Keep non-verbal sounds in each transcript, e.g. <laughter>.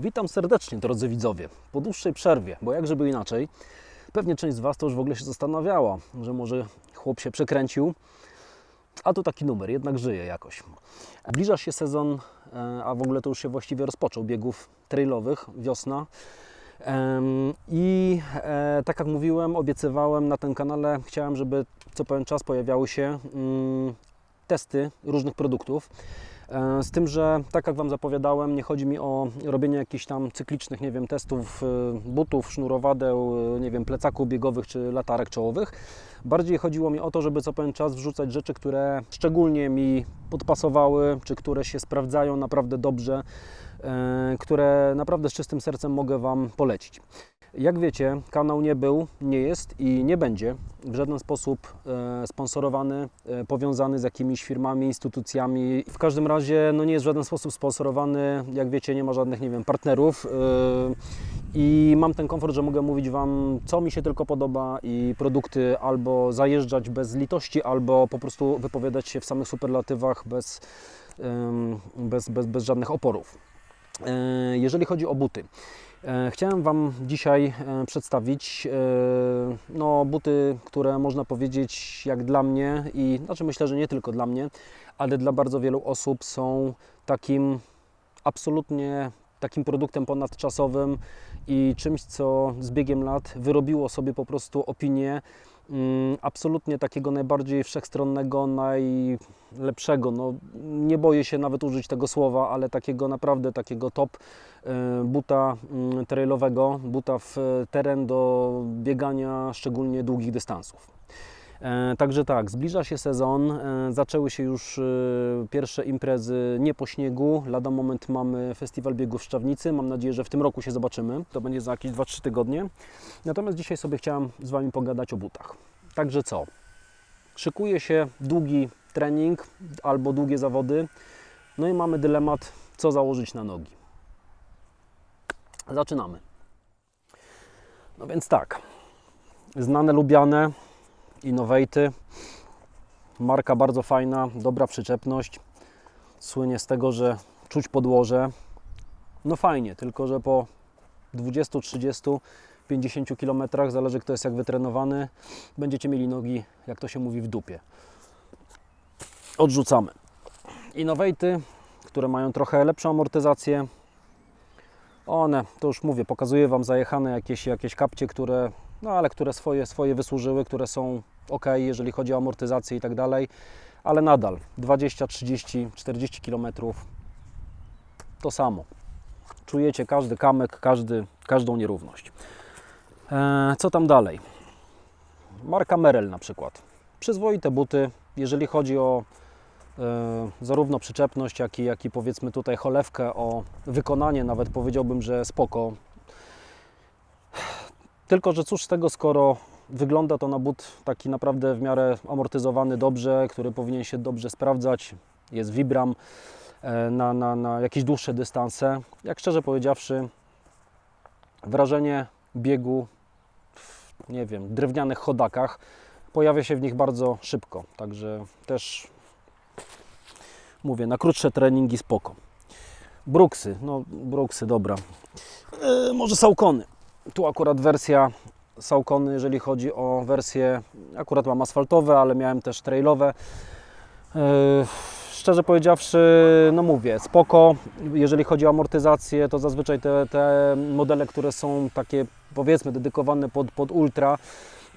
Witam serdecznie, drodzy widzowie, po dłuższej przerwie, bo jak żeby inaczej, pewnie część z Was to już w ogóle się zastanawiała, że może chłop się przekręcił, a tu taki numer, jednak żyje jakoś. Zbliża się sezon, e, a w ogóle to już się właściwie rozpoczął, biegów trailowych, wiosna. I e, tak jak mówiłem, obiecywałem na tym kanale, chciałem, żeby co pewien czas pojawiały się mm, testy różnych produktów. E, Z tym, że tak jak Wam zapowiadałem, nie chodzi mi o robienie jakichś tam cyklicznych, nie wiem, testów e, butów, sznurowadeł, e, nie wiem, plecaków biegowych czy latarek czołowych. Bardziej chodziło mi o to, żeby co pewien czas wrzucać rzeczy, które szczególnie mi podpasowały, czy które się sprawdzają naprawdę dobrze, które naprawdę z czystym sercem mogę Wam polecić. Jak wiecie, kanał nie był, nie jest i nie będzie w żaden sposób e, sponsorowany, e, powiązany z jakimiś firmami, instytucjami. W każdym razie no nie jest w żaden sposób sponsorowany. Jak wiecie, nie ma żadnych, nie wiem, partnerów. e, I mam ten komfort, że mogę mówić Wam, co mi się tylko podoba i produkty albo zajeżdżać bez litości, albo po prostu wypowiadać się w samych superlatywach bez, bez, bez, bez żadnych oporów. Jeżeli chodzi o buty, chciałem Wam dzisiaj e, przedstawić e, no, buty, które można powiedzieć jak dla mnie i znaczy myślę, że nie tylko dla mnie, ale dla bardzo wielu osób są takim absolutnie takim produktem ponadczasowym i czymś, co z biegiem lat wyrobiło sobie po prostu opinię mm, absolutnie takiego najbardziej wszechstronnego, najlepszego. No, nie boję się nawet użyć tego słowa, ale takiego naprawdę takiego top e, buta mm, trailowego, buta w e, teren do biegania szczególnie długich dystansów. E, Także tak, zbliża się sezon, e, zaczęły się już e, pierwsze imprezy nie po śniegu, lada moment mamy festiwal biegów w Szczawnicy, mam nadzieję, że w tym roku się zobaczymy, to będzie za jakieś 2-3 tygodnie. Natomiast dzisiaj sobie chciałem z Wami pogadać o butach. Także co? Szykuje się długi trening albo długie zawody, no i mamy dylemat, co założyć na nogi. Zaczynamy. No więc tak, znane, lubiane, Innovaty. Marka bardzo fajna, dobra przyczepność. Słynie z tego, że czuć podłoże. No fajnie, tylko że po 20, 30, 50 km, zależy kto jest jak wytrenowany, będziecie mieli nogi, jak to się mówi, w dupie. Odrzucamy. Innovaty, które mają trochę lepszą amortyzację. One, to już mówię, pokazuję Wam zajechane jakieś, jakieś kapcie, które no ale które swoje, swoje wysłużyły, które są ok, jeżeli chodzi o amortyzację i tak dalej, ale nadal 20, 30, 40 km to samo. Czujecie każdy kamek, każdy, każdą nierówność. E, co tam dalej? Marka Merrell na przykład. Przyzwoite buty, jeżeli chodzi o e, zarówno przyczepność, jak i, jak i powiedzmy tutaj cholewkę, o wykonanie, nawet powiedziałbym, że spoko. Tylko, że cóż z tego, skoro wygląda to na but taki naprawdę w miarę amortyzowany dobrze, który powinien się dobrze sprawdzać, jest Vibram e, na, na, na jakieś dłuższe dystanse. Jak szczerze powiedziawszy, wrażenie biegu w, nie wiem, drewnianych chodakach pojawia się w nich bardzo szybko, także też mówię, na krótsze treningi spoko. Brooksy, no Brooksy, dobra. E, może Saucony tu akurat wersja Saucony, jeżeli chodzi o wersje, akurat mam asfaltowe, ale miałem też trailowe. Yy, Szczerze powiedziawszy, no mówię, spoko. Jeżeli chodzi o amortyzację, to zazwyczaj te, te modele, które są takie powiedzmy dedykowane pod, pod ultra,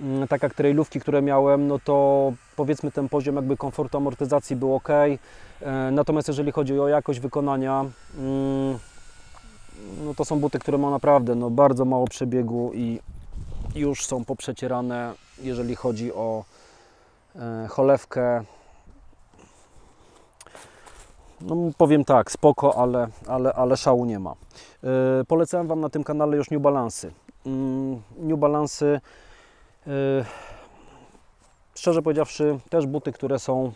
mm, tak jak trailówki, które miałem, no to powiedzmy ten poziom jakby komfortu amortyzacji był ok. Natomiast jeżeli chodzi o jakość wykonania, mm, no to są buty, które ma naprawdę no, bardzo mało przebiegu i już są poprzecierane, jeżeli chodzi o e, cholewkę. No powiem tak, spoko, ale, ale, ale szału nie ma. E, polecałem Wam na tym kanale już New Balance'y. Mm, New Balance'y, e, szczerze powiedziawszy, też buty, które są,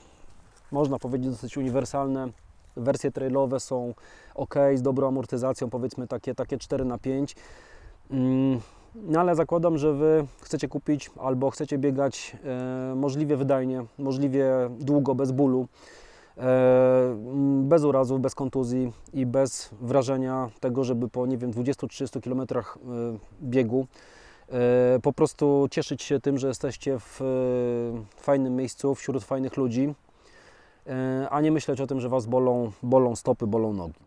można powiedzieć, dosyć uniwersalne. Wersje trailowe są ok, z dobrą amortyzacją, powiedzmy takie, takie 4 na 5 Mm, No ale zakładam, że Wy chcecie kupić albo chcecie biegać e, możliwie wydajnie, możliwie długo, bez bólu. mm, bez urazów, bez kontuzji i bez wrażenia tego, żeby po nie wiem 20-30 km e, biegu e, po prostu cieszyć się tym, że jesteście w e, fajnym miejscu, wśród fajnych ludzi, e, a nie myśleć o tym, że Was bolą, bolą stopy, bolą nogi.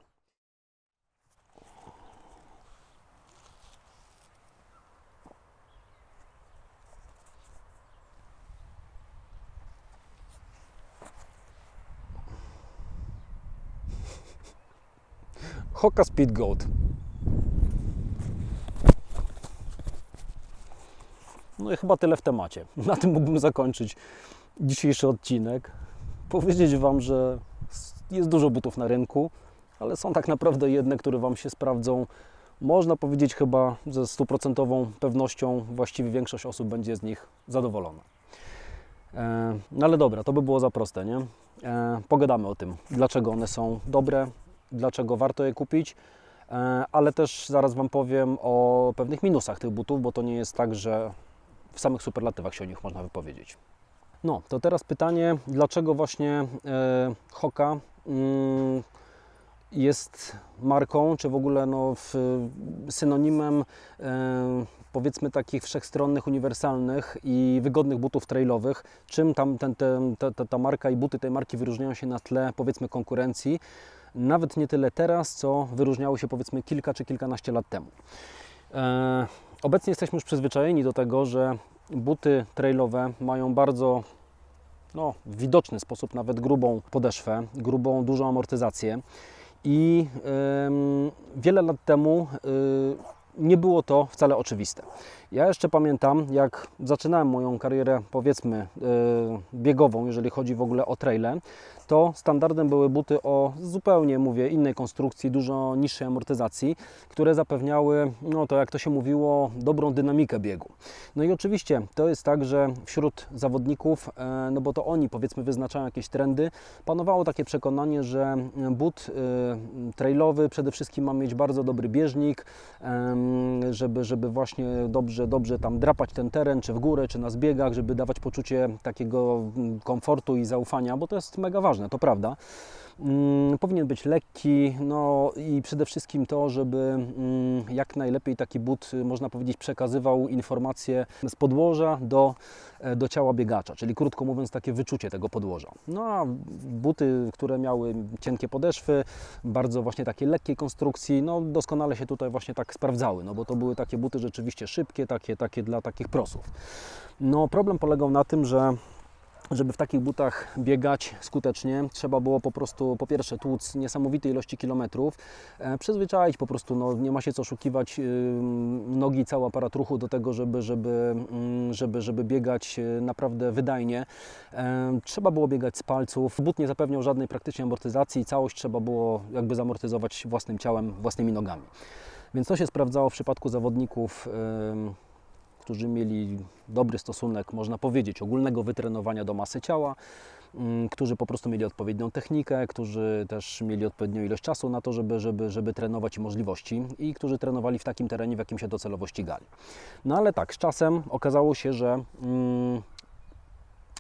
Hoka Speed Goat. No i chyba tyle w temacie. <laughs> Na tym mógłbym zakończyć dzisiejszy odcinek. Powiedzieć Wam, że jest dużo butów na rynku, ale są tak naprawdę jedne, które Wam się sprawdzą. Można powiedzieć chyba ze stuprocentową pewnością, właściwie większość osób będzie z nich zadowolona. E, No ale dobra, to by było za proste, nie? E, Pogadamy o tym, dlaczego one są dobre, dlaczego warto je kupić, e, ale też zaraz Wam powiem o pewnych minusach tych butów, bo to nie jest tak, że w samych superlatywach się o nich można wypowiedzieć. No, to teraz pytanie, dlaczego właśnie e, Hoka mm, jest marką, czy w ogóle no, w, synonimem e, powiedzmy takich wszechstronnych, uniwersalnych i wygodnych butów trailowych. Czym tam ten, ten, ta, ta, ta marka i buty tej marki wyróżniają się na tle powiedzmy konkurencji? Nawet nie tyle teraz, co wyróżniały się powiedzmy kilka czy kilkanaście lat temu. E, obecnie jesteśmy już przyzwyczajeni do tego, że buty trailowe mają bardzo no, w widoczny sposób nawet grubą podeszwę, grubą, dużą amortyzację. I em, wiele lat temu y, nie było to wcale oczywiste. Ja jeszcze pamiętam, jak zaczynałem moją karierę, powiedzmy, y, biegową, jeżeli chodzi w ogóle o traile, to standardem były buty o zupełnie, mówię, innej konstrukcji, dużo niższej amortyzacji, które zapewniały, no to jak to się mówiło, dobrą dynamikę biegu. No i oczywiście to jest tak, że wśród zawodników, e, no bo to oni powiedzmy wyznaczają jakieś trendy, panowało takie przekonanie, że but e, trailowy przede wszystkim ma mieć bardzo dobry bieżnik, żeby, żeby właśnie dobrze, dobrze tam drapać ten teren, czy w górę, czy na zbiegach, żeby dawać poczucie takiego mm, komfortu i zaufania, bo to jest mega ważne, to prawda. Mm, powinien być lekki, no i przede wszystkim to, żeby mm, jak najlepiej taki but, y, można powiedzieć, przekazywał informacje z podłoża do, e, do ciała biegacza, czyli krótko mówiąc, takie wyczucie tego podłoża. No a buty, które miały cienkie podeszwy, bardzo właśnie takie lekkiej konstrukcji, no doskonale się tutaj właśnie tak sprawdzały, no bo to były takie buty rzeczywiście szybkie, takie, takie dla takich prosów. No problem polegał na tym, że żeby w takich butach biegać skutecznie, trzeba było po prostu po pierwsze tłuc niesamowite ilości kilometrów, e, przyzwyczaić po prostu, no, nie ma się co oszukiwać, nogi, cały aparat ruchu do tego, żeby, żeby, mm, żeby, żeby biegać y, naprawdę wydajnie. E, Trzeba było biegać z palców, but nie zapewniał żadnej praktycznie amortyzacji, całość trzeba było jakby zamortyzować własnym ciałem, własnymi nogami. Więc to się sprawdzało w przypadku zawodników którzy mieli dobry stosunek, można powiedzieć, ogólnego wytrenowania do masy ciała, mm, którzy po prostu mieli odpowiednią technikę, którzy też mieli odpowiednią ilość czasu na to, żeby, żeby, żeby trenować i możliwości i którzy trenowali w takim terenie, w jakim się docelowo ścigali. No ale tak, z czasem okazało się, że mm,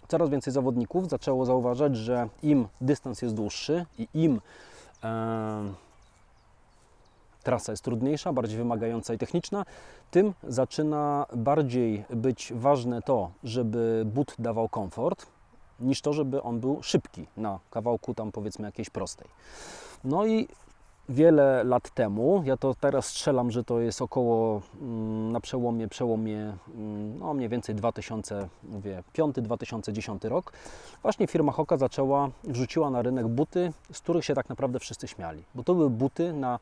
coraz więcej zawodników zaczęło zauważać, że im dystans jest dłuższy i im em, trasa jest trudniejsza, bardziej wymagająca i techniczna, tym zaczyna bardziej być ważne to, żeby but dawał komfort, niż to, żeby on był szybki na kawałku tam powiedzmy jakiejś prostej. No i wiele lat temu, ja to teraz strzelam, że to jest około mm, na przełomie, przełomie mm, no mniej więcej 2000, mówię 5-2010 rok, właśnie firma Hoka zaczęła, wrzuciła na rynek buty, z których się tak naprawdę wszyscy śmiali, bo to były buty na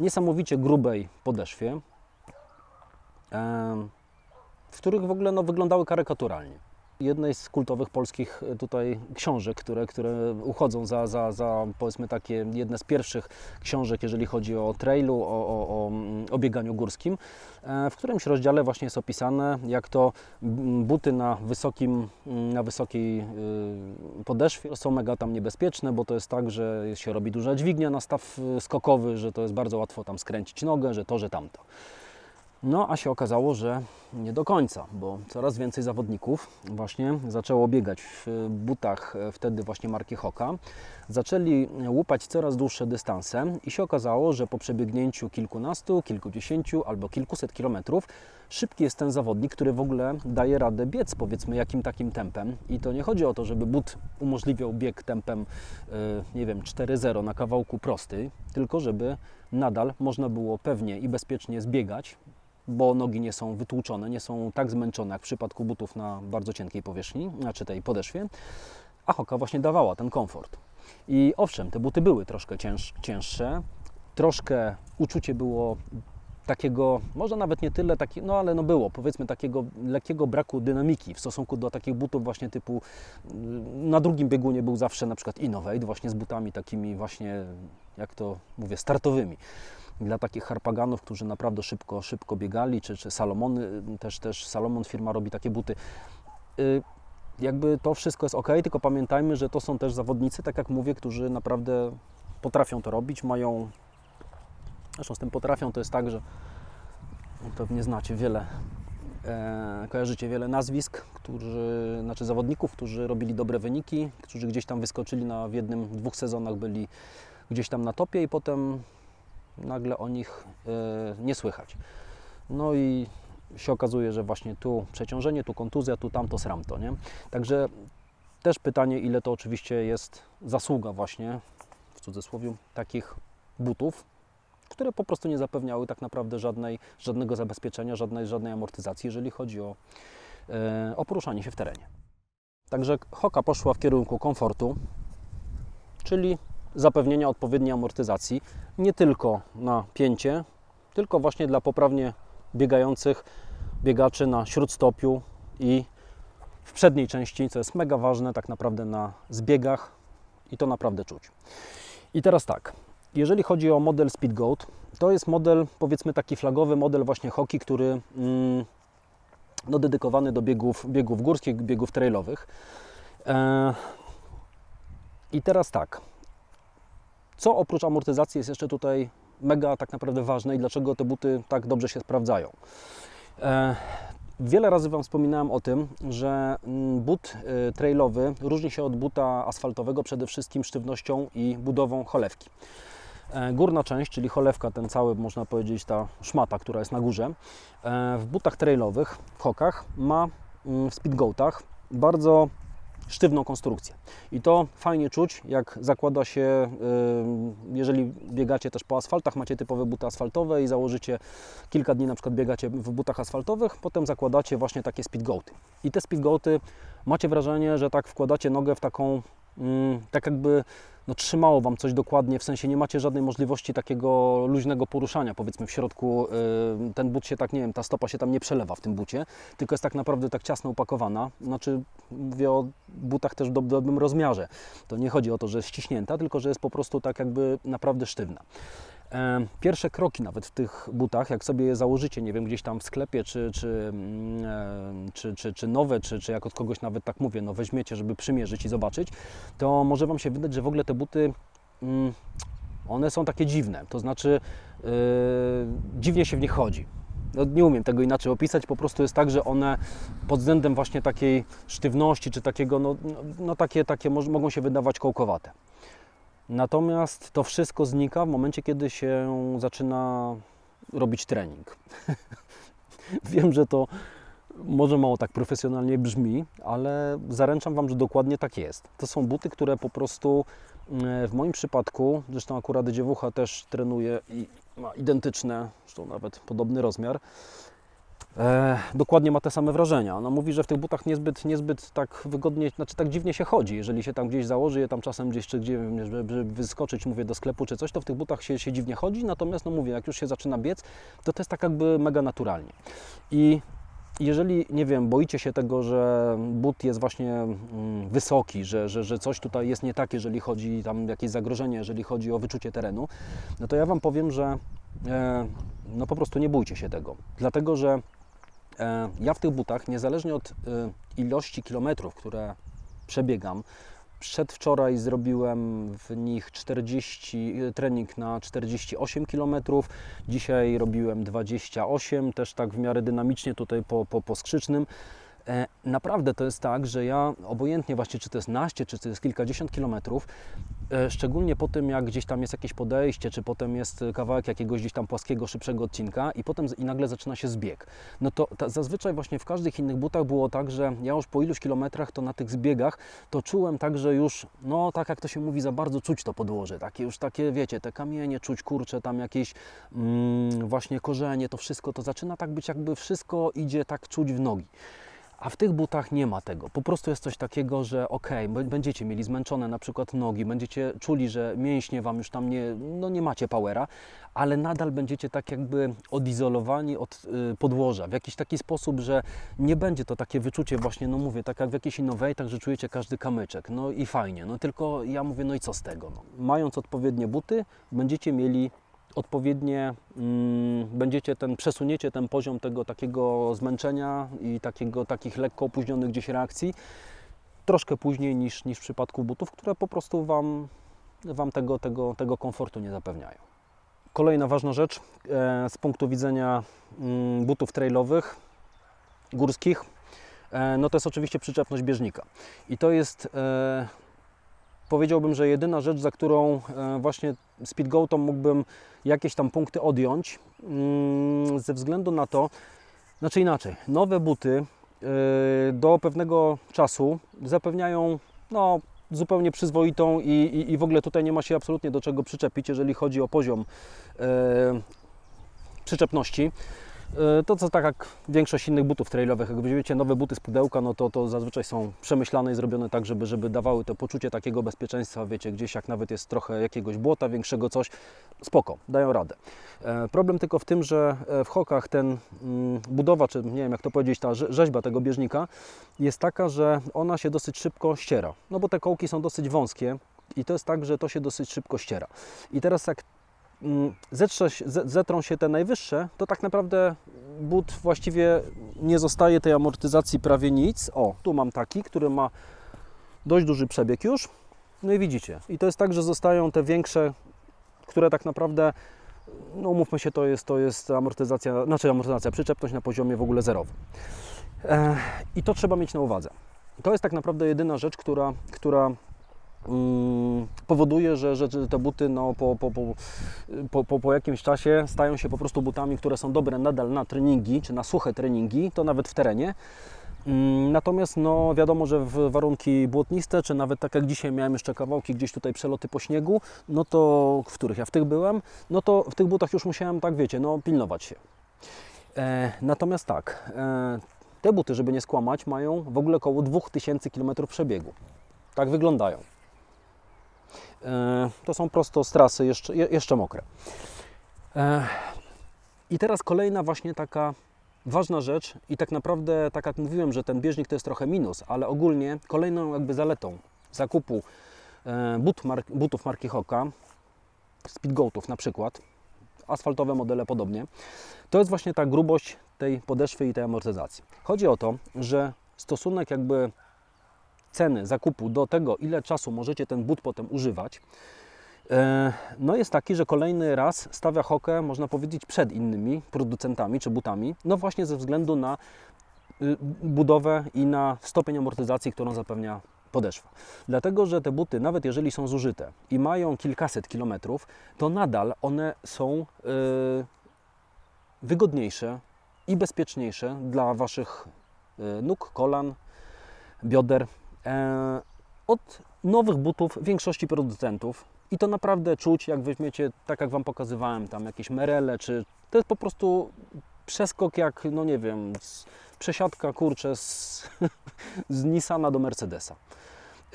niesamowicie grubej podeszwie, w których w ogóle no, wyglądały karykaturalnie. Jednej z kultowych polskich e, tutaj książek, które, które uchodzą za, za, za powiedzmy takie jedne z pierwszych książek, jeżeli chodzi o trailu, o, o, o, mm, o bieganiu górskim, e, w którymś rozdziale właśnie jest opisane, jak to mm, buty na, wysokim, mm, na wysokiej y, podeszwie są mega tam niebezpieczne, bo to jest tak, że się robi duża dźwignia na staw y, skokowy, że to jest bardzo łatwo tam skręcić nogę, że to, że tamto. No a się okazało, że nie do końca, bo coraz więcej zawodników właśnie zaczęło biegać w butach e, wtedy właśnie marki Hoka. Zaczęli łupać coraz dłuższe dystanse i się okazało, że po przebiegnięciu kilkunastu, kilkudziesięciu albo kilkuset kilometrów szybki jest ten zawodnik, który w ogóle daje radę biec, powiedzmy, jakim takim tempem. I to nie chodzi o to, żeby but umożliwiał bieg tempem, e, nie wiem, 4-0 na kawałku prosty, tylko żeby nadal można było pewnie i bezpiecznie zbiegać, bo nogi nie są wytłuczone, nie są tak zmęczone jak w przypadku butów na bardzo cienkiej powierzchni, znaczy tej podeszwie, a Hoka właśnie dawała ten komfort. I owszem, te buty były troszkę cięż, cięższe, troszkę uczucie było takiego, może nawet nie tyle, taki, no ale no było, powiedzmy takiego lekkiego braku dynamiki w stosunku do takich butów właśnie typu, mm, na drugim biegunie był zawsze na przykład Innovate właśnie z butami takimi właśnie, jak to mówię, startowymi dla takich harpaganów, którzy naprawdę szybko, szybko biegali, czy, czy Salomony, też, też Salomon firma robi takie buty. Y, Jakby to wszystko jest ok, tylko pamiętajmy, że to są też zawodnicy, tak jak mówię, którzy naprawdę potrafią to robić, mają. Zresztą z tym potrafią to jest tak, że pewnie znacie wiele, e, kojarzycie wiele nazwisk, którzy, znaczy zawodników, którzy robili dobre wyniki, którzy gdzieś tam wyskoczyli na, w jednym, dwóch sezonach, byli gdzieś tam na topie i potem nagle o nich e, nie słychać. No i się okazuje, że właśnie tu przeciążenie, tu kontuzja, tu tamto, sramto, nie? Także też pytanie, ile to oczywiście jest zasługa właśnie, w cudzysłowie, takich butów, które po prostu nie zapewniały tak naprawdę żadnej, żadnego zabezpieczenia, żadnej, żadnej amortyzacji, jeżeli chodzi o, e, o poruszanie się w terenie. Także Hoka poszła w kierunku komfortu, czyli zapewnienia odpowiedniej amortyzacji, nie tylko na pięcie, tylko właśnie dla poprawnie biegających biegaczy na śródstopiu i w przedniej części, co jest mega ważne tak naprawdę na zbiegach i to naprawdę czuć. I teraz tak, jeżeli chodzi o model Speedgoat, to jest model, powiedzmy taki flagowy model właśnie hoki, który mm, no, dedykowany do biegów, biegów górskich, biegów trailowych. E, I teraz tak, co oprócz amortyzacji jest jeszcze tutaj mega tak naprawdę ważne i dlaczego te buty tak dobrze się sprawdzają? E, Wiele razy Wam wspominałem o tym, że mm, but e, trailowy różni się od buta asfaltowego przede wszystkim sztywnością i budową cholewki. E, Górna część, czyli cholewka, ten cały, można powiedzieć, ta szmata, która jest na górze, e, w butach trailowych, w hokach, ma mm, w speedgoatach bardzo sztywną konstrukcję. I to fajnie czuć, jak zakłada się, y, jeżeli biegacie też po asfaltach, macie typowe buty asfaltowe i założycie kilka dni, na przykład biegacie w butach asfaltowych, potem zakładacie właśnie takie speedgoaty. I te speedgoaty macie wrażenie, że tak wkładacie nogę w taką, tak jakby no, trzymało Wam coś dokładnie, w sensie nie macie żadnej możliwości takiego luźnego poruszania, powiedzmy w środku, y, ten but się tak, nie wiem, ta stopa się tam nie przelewa w tym bucie, tylko jest tak naprawdę tak ciasno upakowana, znaczy mówię o butach też w dob- dobrym rozmiarze, to nie chodzi o to, że jest ściśnięta, tylko że jest po prostu tak jakby naprawdę sztywna. Pierwsze kroki nawet w tych butach, jak sobie je założycie, nie wiem, gdzieś tam w sklepie, czy, czy, mm, czy, czy, czy nowe, czy, czy jak od kogoś nawet tak mówię, no weźmiecie, żeby przymierzyć i zobaczyć, to może Wam się wydać, że w ogóle te buty, mm, one są takie dziwne, to znaczy yy, dziwnie się w nich chodzi. No, nie umiem tego inaczej opisać, po prostu jest tak, że one pod względem właśnie takiej sztywności, czy takiego, no, no, no takie, takie mogą się wydawać kołkowate. Natomiast to wszystko znika w momencie, kiedy się zaczyna robić trening. <laughs> Wiem, że to może mało tak profesjonalnie brzmi, ale zaręczam Wam, że dokładnie tak jest. To są buty, które po prostu e, w moim przypadku, zresztą akurat dziewucha też trenuje i ma identyczne, zresztą nawet podobny rozmiar, E, dokładnie ma te same wrażenia. Ona mówi, że w tych butach niezbyt, niezbyt tak wygodnie, znaczy tak dziwnie się chodzi. Jeżeli się tam gdzieś założy, je tam czasem gdzieś, czy gdzie, żeby, wyskoczyć, mówię, do sklepu czy coś, to w tych butach się, się dziwnie chodzi. Natomiast, no mówię, jak już się zaczyna biec, to to jest tak jakby mega naturalnie. I jeżeli, nie wiem, boicie się tego, że but jest właśnie mm, wysoki, że, że, że coś tutaj jest nie tak, jeżeli chodzi tam jakieś zagrożenie, jeżeli chodzi o wyczucie terenu, no to ja Wam powiem, że e, no po prostu nie bójcie się tego. Dlatego, że Ja w tych butach, niezależnie od e, ilości kilometrów, które przebiegam, Przedwczoraj zrobiłem w nich 40, trening na 48 km, dzisiaj robiłem 28, też tak w miarę dynamicznie tutaj po, po, po skrzycznym. E, Naprawdę to jest tak, że ja obojętnie właśnie czy to jest naście, czy to jest kilkadziesiąt kilometrów, e, szczególnie po tym jak gdzieś tam jest jakieś podejście, czy potem jest kawałek jakiegoś gdzieś tam płaskiego, szybszego odcinka i potem i nagle zaczyna się zbieg. No to ta, zazwyczaj właśnie w każdych innych butach było tak, że ja już po iluś kilometrach to na tych zbiegach to czułem tak, że już, no tak jak to się mówi, za bardzo czuć to podłoże, takie już takie, wiecie, te kamienie czuć, kurcze, tam jakieś mm, właśnie korzenie, to wszystko, to zaczyna tak być jakby wszystko idzie tak czuć w nogi. A w tych butach nie ma tego. Po prostu jest coś takiego, że ok, będziecie mieli zmęczone na przykład nogi, będziecie czuli, że mięśnie Wam już tam nie, no nie macie powera, ale nadal będziecie tak jakby odizolowani od y, podłoża w jakiś taki sposób, że nie będzie to takie wyczucie właśnie, no mówię, tak jak w jakiejś innowej, że czujecie każdy kamyczek. No i fajnie, no tylko ja mówię, no i co z tego? No. Mając odpowiednie buty, będziecie mieli odpowiednie, mm, będziecie ten, przesuniecie ten poziom tego takiego zmęczenia i takiego, takich lekko opóźnionych gdzieś reakcji troszkę później niż, niż w przypadku butów, które po prostu Wam, wam tego, tego, tego komfortu nie zapewniają. Kolejna ważna rzecz e, z punktu widzenia mm, butów trailowych, górskich, e, no to jest oczywiście przyczepność bieżnika. I to jest e, powiedziałbym, że jedyna rzecz, za którą e, właśnie Speedgoatom mógłbym jakieś tam punkty odjąć, mm, ze względu na to, znaczy inaczej, nowe buty e, do pewnego czasu zapewniają no, zupełnie przyzwoitą i, i, i w ogóle tutaj nie ma się absolutnie do czego przyczepić, jeżeli chodzi o poziom e, przyczepności. E, To co tak jak większość innych butów trailowych, jak weźmiecie nowe buty z pudełka, no to, to zazwyczaj są przemyślane i zrobione tak, żeby, żeby dawały to poczucie takiego bezpieczeństwa, wiecie, gdzieś jak nawet jest trochę jakiegoś błota większego, coś, spoko, dają radę. E, Problem tylko w tym, że e, w hokach ten mm, budowa, czy nie wiem jak to powiedzieć, ta rze- rzeźba tego bieżnika jest taka, że ona się dosyć szybko ściera, no bo te kołki są dosyć wąskie i to jest tak, że to się dosyć szybko ściera. I teraz jak ze- zetrą się te najwyższe, to tak naprawdę but właściwie nie zostaje tej amortyzacji prawie nic. O, tu mam taki, który ma dość duży przebieg już. No i widzicie. I to jest tak, że zostają te większe, które tak naprawdę, no umówmy się, to jest, to jest amortyzacja, znaczy amortyzacja, przyczepność na poziomie w ogóle zerowym. E, I to trzeba mieć na uwadze. To jest tak naprawdę jedyna rzecz, która, która mm, powoduje, że, że te buty no, po, po, po, po, po, po jakimś czasie stają się po prostu butami, które są dobre nadal na treningi, czy na suche treningi, to nawet w terenie. Mm, Natomiast no, wiadomo, że w warunki błotniste, czy nawet tak jak dzisiaj miałem jeszcze kawałki gdzieś tutaj przeloty po śniegu, no to w których ja w tych byłem, no to w tych butach już musiałem, tak wiecie, no pilnować się. E, natomiast tak, e, te buty, żeby nie skłamać, mają w ogóle około 2000 km przebiegu. Tak wyglądają. E, to są prosto z trasy, jeszcze, je- jeszcze mokre. E, I teraz kolejna właśnie taka ważna rzecz i tak naprawdę, tak jak mówiłem, że ten bieżnik to jest trochę minus, ale ogólnie kolejną jakby zaletą zakupu e, but mark, butów marki Hoka, Speedgoatów na przykład, asfaltowe modele podobnie, to jest właśnie ta grubość tej podeszwy i tej amortyzacji. Chodzi o to, że stosunek jakby ceny zakupu do tego, ile czasu możecie ten but potem używać, e, no jest taki, że kolejny raz stawia Hokę, można powiedzieć, przed innymi producentami czy butami, no właśnie ze względu na y, budowę i na stopień amortyzacji, którą zapewnia podeszwa. Dlatego, że te buty, nawet jeżeli są zużyte i mają kilkaset kilometrów, to nadal one są y, wygodniejsze i bezpieczniejsze dla Waszych y, nóg, kolan, bioder od nowych butów większości producentów. I to naprawdę czuć, jak weźmiecie, tak jak Wam pokazywałem, tam jakieś merele, czy to jest po prostu przeskok jak, no nie wiem, przesiadka kurczę z, <laughs> z Nissana do Mercedesa.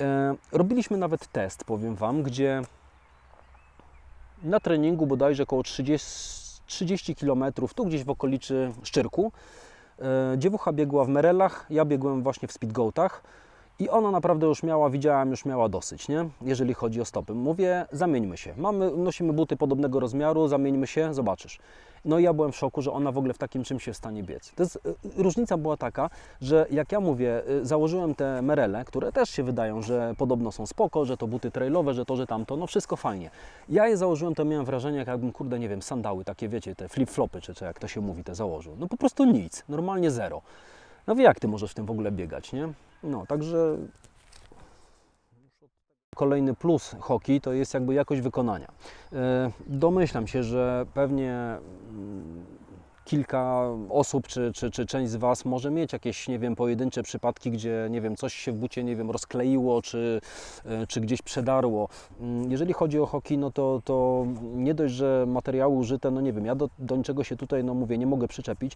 E, robiliśmy nawet test, powiem Wam, gdzie na treningu bodajże około 30, 30 km, tu gdzieś w okolicy Szczyrku, e, dziewucha biegła w Merelach, ja biegłem właśnie w Speedgoatach I ona naprawdę już miała, widziałem, już miała dosyć, nie? Jeżeli chodzi o stopy. Mówię, zamieńmy się. Mamy, nosimy buty podobnego rozmiaru, zamieńmy się, zobaczysz. No i ja byłem w szoku, że ona w ogóle w takim czymś jest w stanie biec. Jest, y, różnica była taka, że jak ja mówię, y, założyłem te merele, które też się wydają, że podobno są spoko, że to buty trailowe, że to, że tamto, no wszystko fajnie. Ja je założyłem, to miałem wrażenie, jak jakbym, kurde, nie wiem, sandały takie, wiecie, te flip-flopy, czy, czy jak to się mówi, te założył. No po prostu nic, normalnie zero. No wie, jak Ty możesz w tym w ogóle biegać, nie? No, także Kolejny plus hoki to jest jakby jakość wykonania. E, Domyślam się, że pewnie mm, kilka osób, czy, czy, czy część z Was może mieć jakieś, nie wiem, pojedyncze przypadki, gdzie, nie wiem, coś się w bucie, nie wiem, rozkleiło, czy, e, czy gdzieś przedarło. Mm, Jeżeli chodzi o hoki, no to, to nie dość, że materiały użyte, no nie wiem, ja do, do niczego się tutaj, no mówię, nie mogę przyczepić,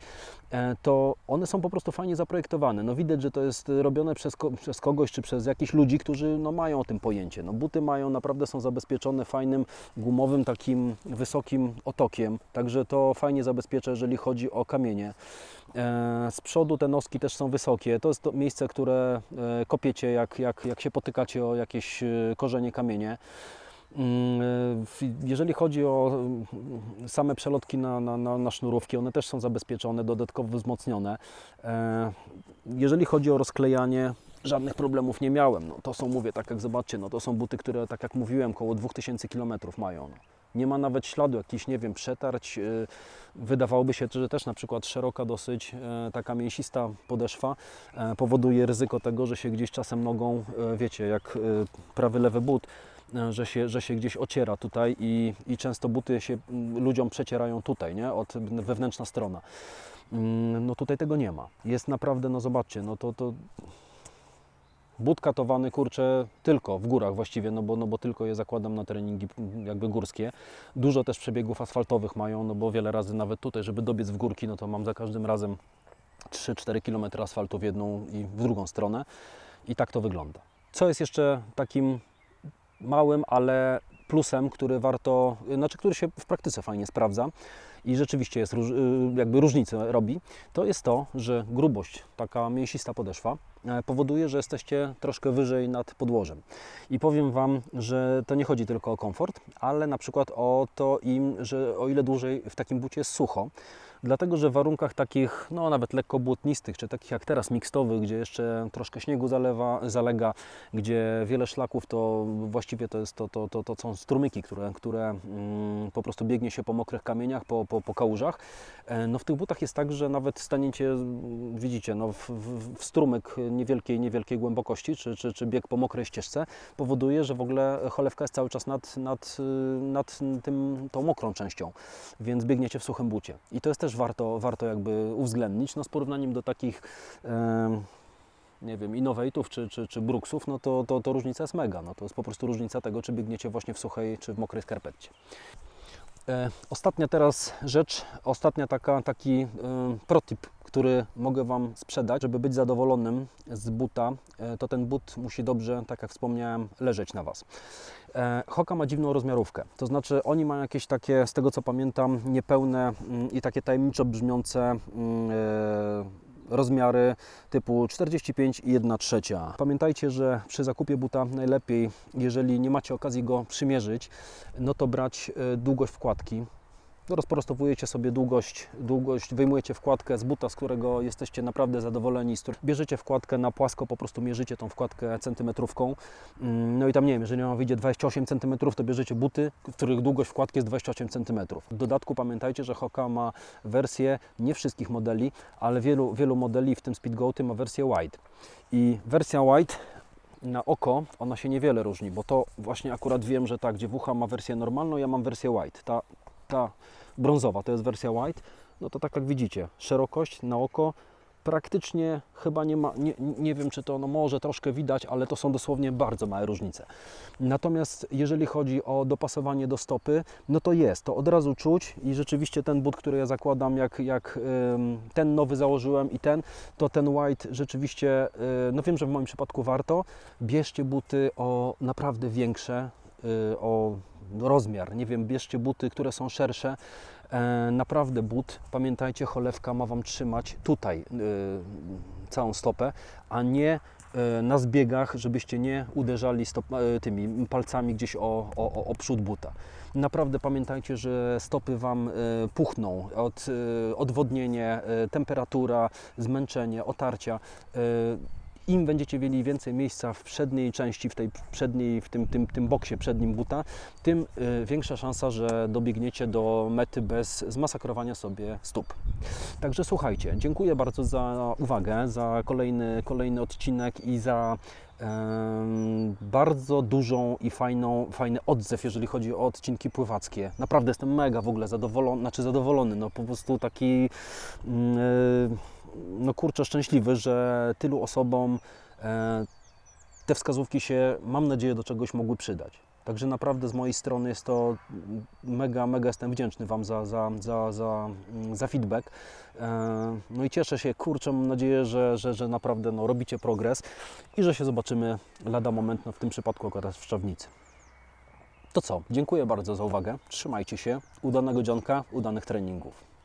e, to one są po prostu fajnie zaprojektowane. No widać, że to jest robione przez, ko- przez kogoś, czy przez jakichś ludzi, którzy no, mają o tym pojęcie. No buty mają, naprawdę są zabezpieczone fajnym, gumowym, takim wysokim otokiem, także to fajnie zabezpiecza, jeżeli chodzi o kamienie. E, Z przodu te noski też są wysokie. To jest to miejsce, które e, kopiecie, jak, jak, jak się potykacie o jakieś e, korzenie kamienie. Mm, Jeżeli chodzi o mm, same przelotki na, na, na, sznurówki, one też są zabezpieczone, dodatkowo wzmocnione. Jeżeli chodzi o rozklejanie, żadnych problemów nie miałem. No, to są, mówię, tak jak zobaczcie, no, to są buty, które, tak jak mówiłem, około 2000 km mają. Nie ma nawet śladu jakichś, nie wiem, przetarć. Yy, Wydawałoby się, że też na przykład szeroka dosyć, e, taka mięsista podeszwa e, powoduje ryzyko tego, że się gdzieś czasem nogą, e, wiecie, jak e, prawy, lewy but, e, że się, że się gdzieś ociera tutaj i, i często buty się ludziom przecierają tutaj, nie? Od wewnętrzna strona. Mm, No tutaj tego nie ma. Jest naprawdę, no zobaczcie, no to, to but katowany, kurczę, tylko w górach właściwie, no bo, no bo tylko je zakładam na treningi jakby górskie. Dużo też przebiegów asfaltowych mają, no bo wiele razy nawet tutaj, żeby dobiec w górki, no to mam za każdym razem 3-4 km asfaltu w jedną i w drugą stronę i tak to wygląda. Co jest jeszcze takim małym, ale plusem, który warto, znaczy który się w praktyce fajnie sprawdza i rzeczywiście jest y, jakby różnicę robi, to jest to, że grubość, taka mięsista podeszwa e, powoduje, że jesteście troszkę wyżej nad podłożem. I powiem Wam, że to nie chodzi tylko o komfort, ale na przykład o to im, że o ile dłużej w takim bucie jest sucho, dlatego że w warunkach takich, no nawet lekko błotnistych, czy takich jak teraz mikstowych, gdzie jeszcze troszkę śniegu zalewa, zalega, gdzie wiele szlaków, to właściwie to, jest, to, to, to, to są strumyki, które, które mm, po prostu biegnie się po mokrych kamieniach, po, po, po kałużach. E, No w tych butach jest tak, że nawet staniecie, mm, widzicie, no w, w, w strumyk niewielkiej, niewielkiej głębokości, czy, czy, czy bieg po mokrej ścieżce, powoduje, że w ogóle cholewka jest cały czas nad, nad, y, nad tym, tą mokrą częścią, więc biegniecie w suchym bucie. I to jest też warto, warto jakby uwzględnić, no z porównaniem do takich nie wiem, Innovate'ów czy, czy, czy Brooksów, no to, to, to różnica jest mega. No to jest po prostu różnica tego, czy biegniecie właśnie w suchej, czy w mokrej skarpetcie. E, ostatnia teraz rzecz, ostatnia taka, taki e, protip, który mogę Wam sprzedać, żeby być zadowolonym z buta, e, to ten but musi dobrze, tak jak wspomniałem, leżeć na Was. E, Hoka ma dziwną rozmiarówkę, to znaczy oni mają jakieś takie, z tego co pamiętam, niepełne mm, i takie tajemniczo brzmiące mm, e, rozmiary typu 45 i 1 trzecia. Pamiętajcie, że przy zakupie buta najlepiej, jeżeli nie macie okazji go przymierzyć, no to brać e, długość wkładki. No, Rozprostowujecie sobie długość, długość, wyjmujecie wkładkę z buta, z którego jesteście naprawdę zadowoleni. Bierzecie wkładkę na płasko, po prostu mierzycie tą wkładkę centymetrówką. Mm, No i tam nie wiem, jeżeli wam wyjdzie 28 cm, to bierzecie buty, których długość wkładki jest 28 cm. W dodatku pamiętajcie, że Hoka ma wersję nie wszystkich modeli, ale wielu, wielu modeli, w tym Speedgoaty, ma wersję White. I wersja White na oko ona się niewiele różni, bo to właśnie akurat wiem, że tak, dziewucha ma wersję normalną, ja mam wersję white. Ta, ta brązowa to jest wersja white, no to tak jak widzicie, szerokość na oko praktycznie chyba nie ma, nie, nie wiem czy to no może troszkę widać, ale to są dosłownie bardzo małe różnice. Natomiast jeżeli chodzi o dopasowanie do stopy, no to jest, to od razu czuć i rzeczywiście ten but, który ja zakładam, jak, jak ten nowy założyłem i ten, to ten white rzeczywiście, y, no wiem, że w moim przypadku warto, bierzcie buty o naprawdę większe, y, o rozmiar, nie wiem, bierzcie buty, które są szersze, E, naprawdę but, pamiętajcie, cholewka ma Wam trzymać tutaj y, całą stopę, a nie e, na zbiegach, żebyście nie uderzali stop, e, tymi palcami gdzieś o, o, o- przód buta. Naprawdę pamiętajcie, że stopy Wam e, puchną od e, odwodnienie, e, temperatura, zmęczenie, otarcia. E, Im będziecie mieli więcej miejsca w przedniej części, w tej przedniej, w tym, tym, tym boksie przednim buta, tym y, większa szansa, że dobiegniecie do mety bez zmasakrowania sobie stóp. Także słuchajcie, dziękuję bardzo za uwagę, za kolejny, kolejny odcinek i za bardzo dużą i fajną, fajny odzew, jeżeli chodzi o odcinki pływackie. Naprawdę jestem mega w ogóle zadowolony, znaczy zadowolony, no po prostu taki mm, y, no kurczę szczęśliwy, że tylu osobom e, te wskazówki się, mam nadzieję, do czegoś mogły przydać. Także naprawdę z mojej strony jest to mega, mega jestem wdzięczny Wam za, za, za, za, mm, za feedback. E, No i cieszę się, kurczę, mam nadzieję, że, że, że naprawdę no, robicie progres i że się zobaczymy lada moment, no, w tym przypadku akurat w Szczawnicy. To co, dziękuję bardzo za uwagę, trzymajcie się, udanego dzionka, udanych treningów.